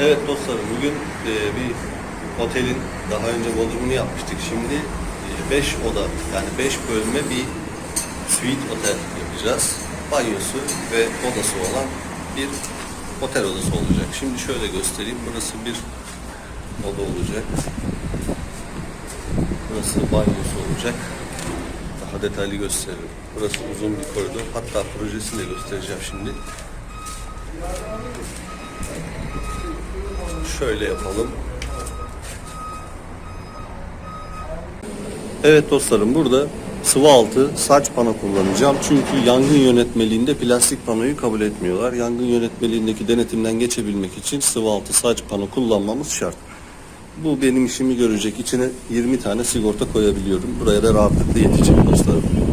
Evet dostlarım bugün e, bir otelin daha önce bodrumunu yapmıştık. Şimdi 5 oda yani 5 bölme bir suite otel yapacağız. Banyosu ve odası olan bir otel odası olacak. Şimdi şöyle göstereyim. Burası bir oda olacak. Burası banyosu olacak. Daha detaylı gösteririm. Burası uzun bir koridor. Hatta projesini de göstereceğim şimdi. Şöyle yapalım. Evet dostlarım burada sıvı altı saç pano kullanacağım. Çünkü yangın yönetmeliğinde plastik panoyu kabul etmiyorlar. Yangın yönetmeliğindeki denetimden geçebilmek için sıvı altı saç pano kullanmamız şart. Bu benim işimi görecek. İçine 20 tane sigorta koyabiliyorum. Buraya da rahatlıkla yetecek dostlarım.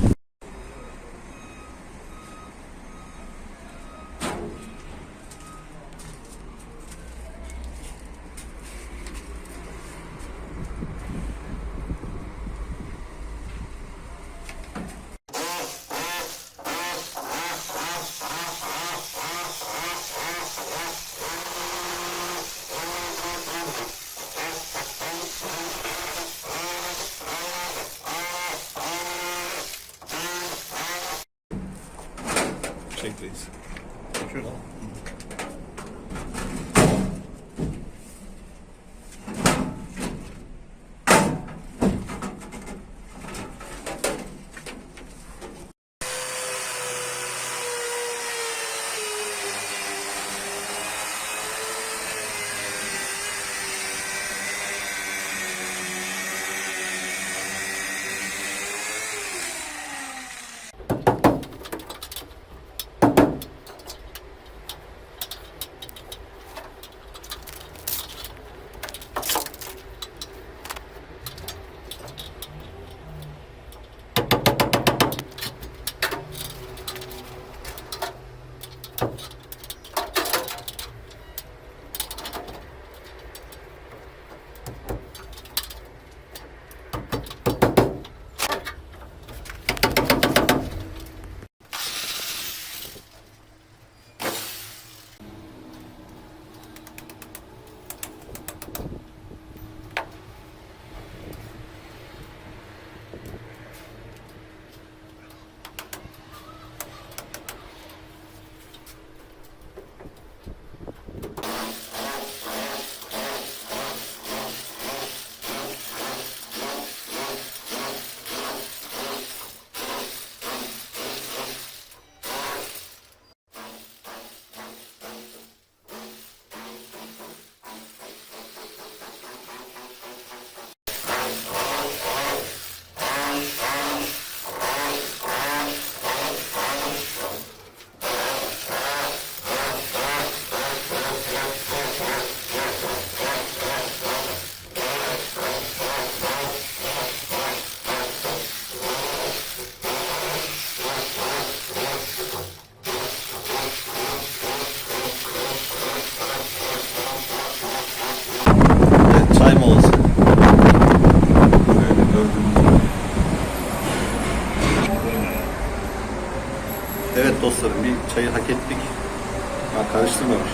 Ha, karıştırmamış.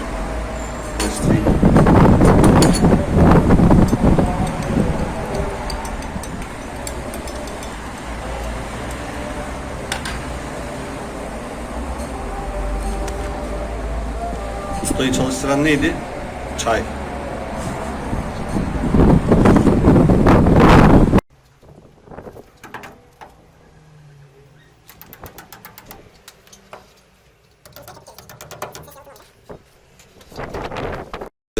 Karıştırayım. Ustayı çalıştıran neydi? Çay.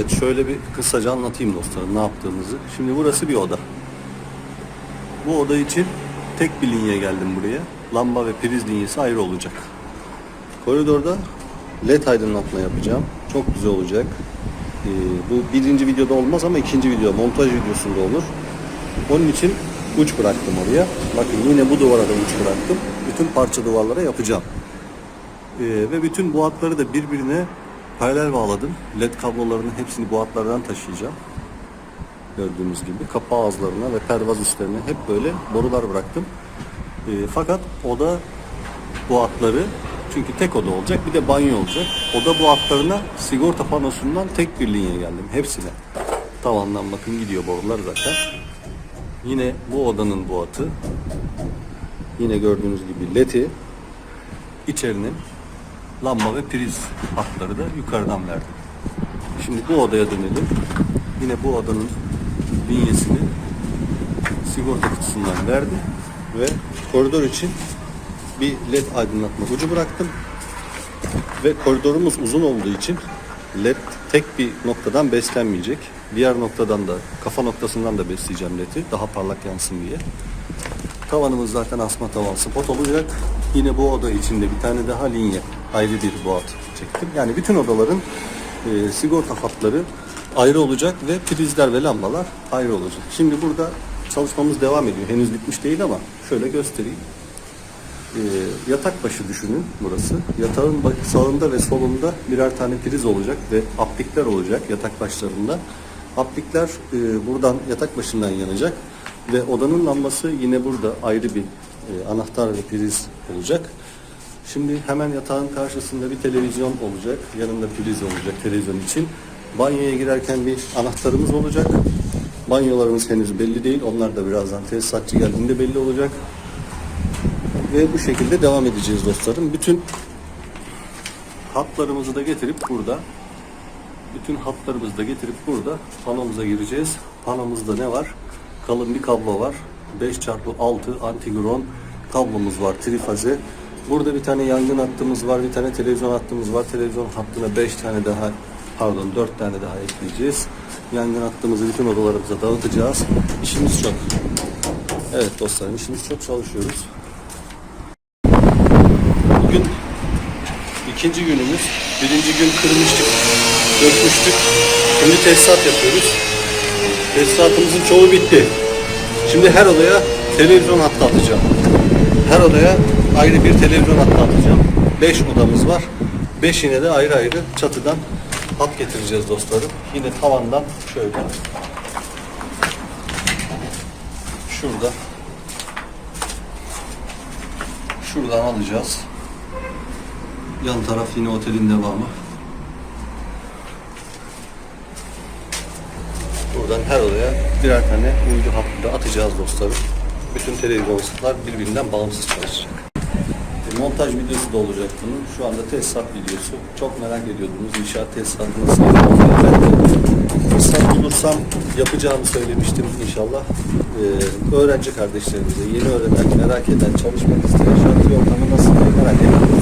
Şöyle bir kısaca anlatayım dostlarım ne yaptığımızı. Şimdi burası bir oda. Bu oda için tek bir linye geldim buraya. Lamba ve priz linyesi ayrı olacak. Koridorda led aydınlatma yapacağım. Çok güzel olacak. Ee, bu birinci videoda olmaz ama ikinci video montaj videosunda olur. Onun için uç bıraktım oraya. Bakın yine bu duvara da uç bıraktım. Bütün parça duvarlara yapacağım. Ee, ve bütün bu hatları da birbirine paralel bağladım. LED kablolarının hepsini bu hatlardan taşıyacağım. Gördüğünüz gibi kapı ağızlarına ve pervaz üstlerine hep böyle borular bıraktım. Ee, fakat oda bu hatları Çünkü tek oda olacak bir de banyo olacak. Oda bu hatlarına sigorta panosundan tek bir linye geldim hepsine. Tavandan bakın gidiyor borular zaten. Yine bu odanın bu atı. Yine gördüğünüz gibi leti. içerinin lamba ve priz hatları da yukarıdan verdim. Şimdi bu odaya dönelim. Yine bu odanın linyesini sigorta kutusundan verdi ve koridor için bir led aydınlatma ucu bıraktım. Ve koridorumuz uzun olduğu için led tek bir noktadan beslenmeyecek. Diğer noktadan da kafa noktasından da besleyeceğim led'i daha parlak yansın diye. Tavanımız zaten asma tavan spot olacak. Yine bu oda içinde bir tane daha linye ayrı bir boğat çektim. Yani bütün odaların e, sigorta hatları ayrı olacak ve prizler ve lambalar ayrı olacak. Şimdi burada çalışmamız devam ediyor. Henüz bitmiş değil ama şöyle göstereyim. E, yatak başı düşünün burası. Yatağın sağında ve solunda birer tane priz olacak ve aplikler olacak yatak başlarında. Aplikler e, buradan yatak başından yanacak ve odanın lambası yine burada ayrı bir e, anahtar ve priz olacak. Şimdi hemen yatağın karşısında bir televizyon olacak. Yanında priz olacak televizyon için. Banyoya girerken bir anahtarımız olacak. Banyolarımız henüz belli değil. Onlar da birazdan tesisatçı geldiğinde belli olacak. Ve bu şekilde devam edeceğiz dostlarım. Bütün hatlarımızı da getirip burada bütün hatlarımızı da getirip burada panomuza gireceğiz. Panomuzda ne var? Kalın bir kablo var. 5x6 antigron kablomuz var trifaze. Burada bir tane yangın hattımız var, bir tane televizyon hattımız var. Televizyon hattına 5 tane daha pardon 4 tane daha ekleyeceğiz. Yangın hattımızı bütün odalarımıza dağıtacağız. İşimiz çok. Evet dostlarım işimiz çok çalışıyoruz. Bugün ikinci günümüz. Birinci gün kırmıştık, dökmüştük. Şimdi tesisat yapıyoruz. Tesisatımızın çoğu bitti. Şimdi her odaya televizyon hattı atacağım. Her odaya ayrı bir televizyon hattı atacağım. 5 odamız var. Beşine de ayrı ayrı çatıdan hat getireceğiz dostlarım. Yine tavandan şöyle. Şurada. Şuradan alacağız. Yan taraf yine otelin devamı. Buradan her odaya birer tane uydu hattı atacağız dostlarım. Bütün televizyonlar birbirinden bağımsız çalışacak. Montaj videosu da olacak bunun. Şu anda tesisat videosu. Çok merak ediyordunuz inşaat tesisatı nasıl fırsat bulursam yapacağımı söylemiştim inşallah. Ee, öğrenci kardeşlerimize, yeni öğrenen, merak eden, çalışmak isteyen şartlı ortamı nasıl merak ediyorsunuz?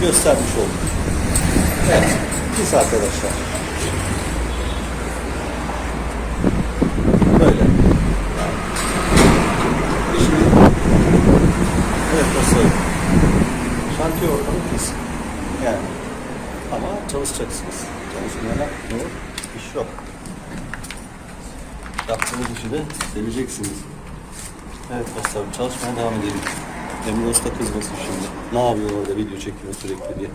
göstermiş olduk. Evet, biz arkadaşlar. Böyle. Şimdi, evet dostlarım. Şantiye ortamı pis. Yani. Ama çalışacaksınız. Çalışmayana ne? İş yok. Yaptığınız işi de seveceksiniz. Evet dostlarım çalışmaya devam edelim. Emre Usta kızmasın şimdi. Ne yapıyor orada video çekiyor sürekli diye.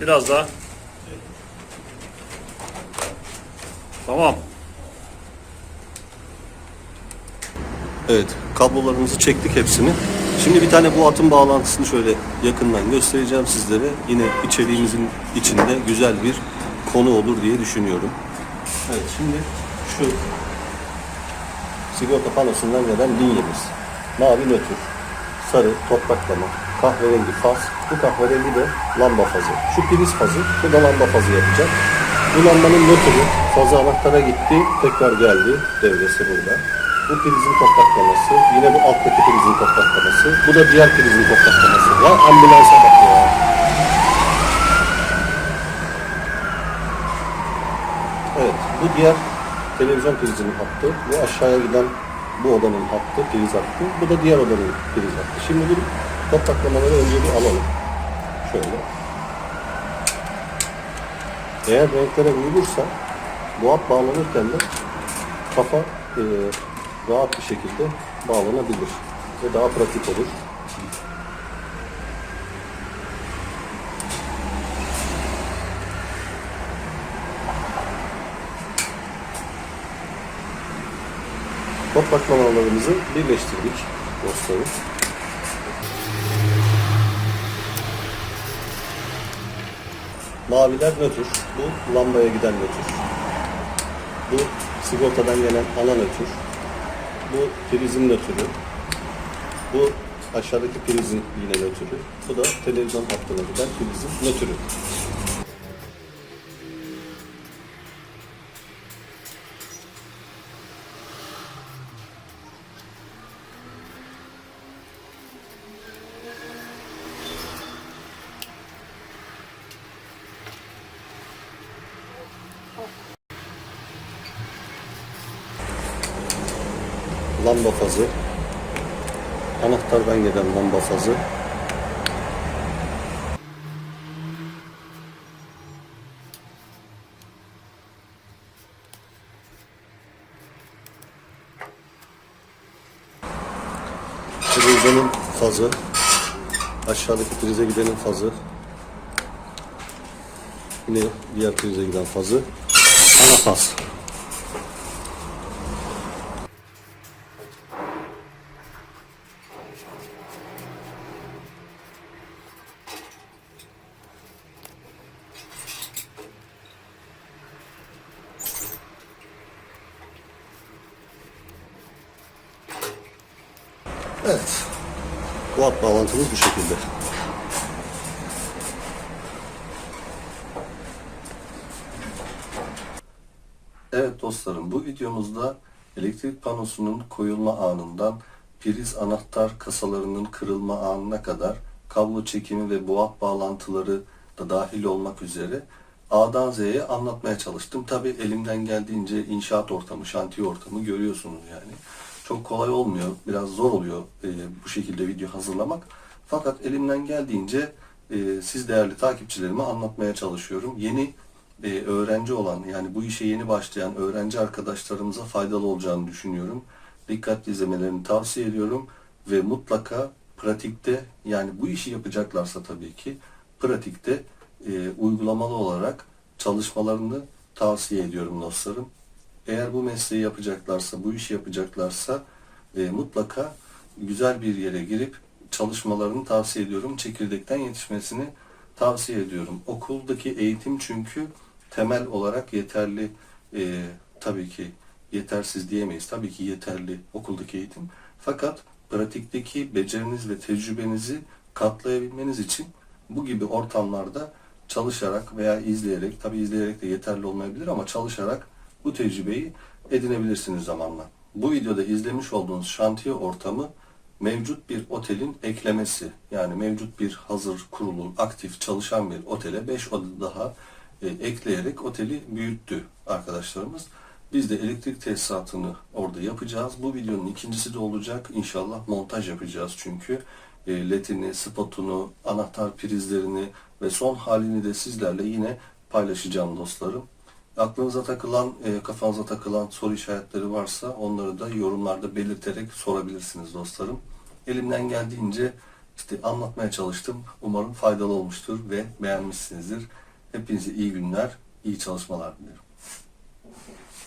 Biraz daha. Tamam. Evet, kablolarımızı çektik hepsini. Şimdi bir tane bu atın bağlantısını şöyle yakından göstereceğim sizlere. Yine içeriğimizin içinde güzel bir konu olur diye düşünüyorum. Evet, şimdi şu sigorta panosundan gelen linyemiz. Mavi nötr, sarı topraklama, kahverengi faz. Bu kahverengi de lamba fazı. Şu priz fazı, bu da lamba fazı yapacak. Bu lambanın nötrü fazı anahtara gitti, tekrar geldi. Devresi burada. Bu prizin topraklaması, yine bu alttaki prizin topraklaması, bu da diğer prizin topraklaması. Ya ambulansa bak ya. Evet, bu diğer televizyon prizinin hattı. Bu aşağıya giden bu odanın hattı, priz hattı. Bu da diğer odanın priz hattı. Şimdi bu topraklamaları önce bir alalım. Şöyle. Eğer renklere uyulursa bu hat bağlanırken de kafa e, rahat bir şekilde bağlanabilir ve daha pratik olur. Topraklamalarımızı birleştirdik dostlarım. Maviler nötr. Bu lambaya giden nötr. Bu sigortadan gelen ana nötr. Bu prizin nötrü. Bu aşağıdaki prizin yine nötrü. Bu da televizyon hattına giden prizin nötrü. Lamba fazı. Anahtardan gelen lamba fazı. Televizyonun fazı. Aşağıdaki prize gidenin fazı. Yine diğer prize giden fazı. Ana faz. Evet. Bu hat bağlantımız bu şekilde. Evet dostlarım bu videomuzda elektrik panosunun koyulma anından priz anahtar kasalarının kırılma anına kadar kablo çekimi ve buhap bağlantıları da dahil olmak üzere A'dan Z'ye anlatmaya çalıştım. Tabi elimden geldiğince inşaat ortamı, şantiye ortamı görüyorsunuz yani. Çok kolay olmuyor, biraz zor oluyor e, bu şekilde video hazırlamak. Fakat elimden geldiğince e, siz değerli takipçilerime anlatmaya çalışıyorum. Yeni e, öğrenci olan yani bu işe yeni başlayan öğrenci arkadaşlarımıza faydalı olacağını düşünüyorum. Dikkatli izlemelerini tavsiye ediyorum ve mutlaka pratikte yani bu işi yapacaklarsa tabii ki pratikte e, uygulamalı olarak çalışmalarını tavsiye ediyorum dostlarım. Eğer bu mesleği yapacaklarsa, bu işi yapacaklarsa e, mutlaka güzel bir yere girip çalışmalarını tavsiye ediyorum. Çekirdekten yetişmesini tavsiye ediyorum. Okuldaki eğitim çünkü temel olarak yeterli e, tabii ki yetersiz diyemeyiz. Tabii ki yeterli okuldaki eğitim. Fakat pratikteki beceriniz ve tecrübenizi katlayabilmeniz için bu gibi ortamlarda çalışarak veya izleyerek, tabii izleyerek de yeterli olmayabilir ama çalışarak bu tecrübeyi edinebilirsiniz zamanla. Bu videoda izlemiş olduğunuz şantiye ortamı mevcut bir otelin eklemesi. Yani mevcut bir hazır kurulu, aktif çalışan bir otele 5 oda daha e, ekleyerek oteli büyüttü arkadaşlarımız. Biz de elektrik tesisatını orada yapacağız. Bu videonun ikincisi de olacak. İnşallah montaj yapacağız çünkü. E, ledini, spotunu, anahtar prizlerini ve son halini de sizlerle yine paylaşacağım dostlarım. Aklınıza takılan, e, kafanıza takılan soru işaretleri varsa onları da yorumlarda belirterek sorabilirsiniz dostlarım. Elimden geldiğince işte anlatmaya çalıştım. Umarım faydalı olmuştur ve beğenmişsinizdir. Hepinize iyi günler, iyi çalışmalar dilerim.